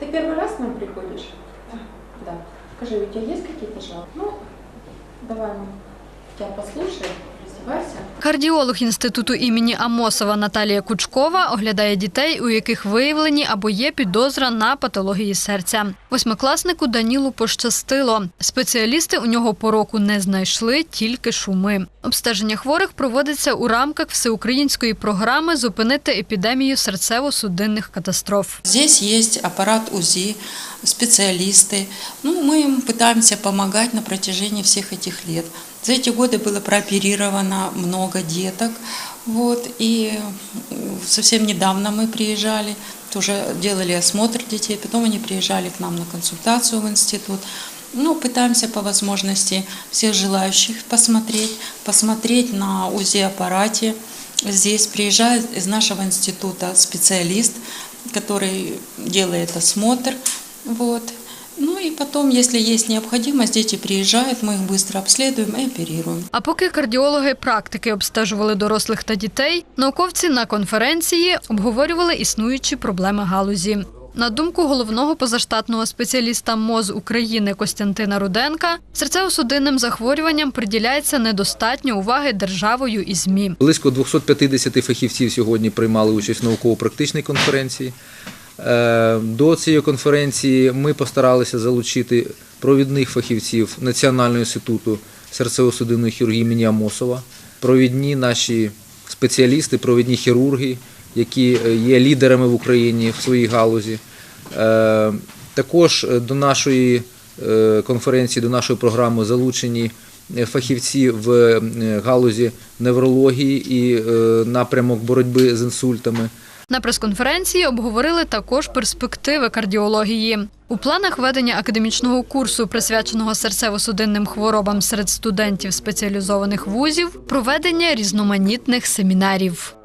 Ты первый раз к нам приходишь? Да. Скажи, у тебя есть какие-то жалобы? Ну, давай мы тебя послушаем, раздевайся. Кардіолог інституту імені Амосова Наталія Кучкова оглядає дітей, у яких виявлені або є підозра на патології серця. Восьмикласнику Данілу пощастило. Спеціалісти у нього пороку не знайшли, тільки шуми. Обстеження хворих проводиться у рамках всеукраїнської програми Зупинити епідемію серцево-судинних катастроф. Здесь есть аппарат УЗИ, специалисты. Ну, мы им пытаемся помогать на протяжении всех этих лет. За эти годы было прооперировано много деток. Вот, и совсем недавно мы приезжали, тоже делали осмотр детей, потом они приезжали к нам на консультацию в институт. Ну, пытаемся по возможности всех желающих посмотреть, посмотреть на УЗИ-аппарате. Здесь приезжает из нашего института специалист, который делает осмотр. Вот. Ну и потом, если есть необходимость, дети приезжают, мы их быстро обследуем и оперируем. А поки кардіологи практики обстежували дорослих та дітей, науковці на конференції обговорювали існуючі проблеми галузі. На думку головного позаштатного спеціаліста МОЗ України Костянтина Руденка, серцево-судинним захворюванням приділяється недостатньо уваги державою і ЗМІ. Близько 250 фахівців сьогодні приймали участь в науково-практичній конференції. Е, До цієї конференції ми постаралися залучити провідних фахівців Національного інституту серцево-судинної хірургії імені Амосова, провідні наші спеціалісти, провідні хірурги, які е, є лідерами в Україні в своїй галузі. Е, Також до нашої конференції, до нашої програми залучені фахівці в е, галузі неврології і е, напрямок боротьби з інсультами. На прес-конференції обговорили також перспективи кардіології. У планах ведення академічного курсу, присвяченого серцево-судинним хворобам серед студентів спеціалізованих вузів, проведення різноманітних семінарів.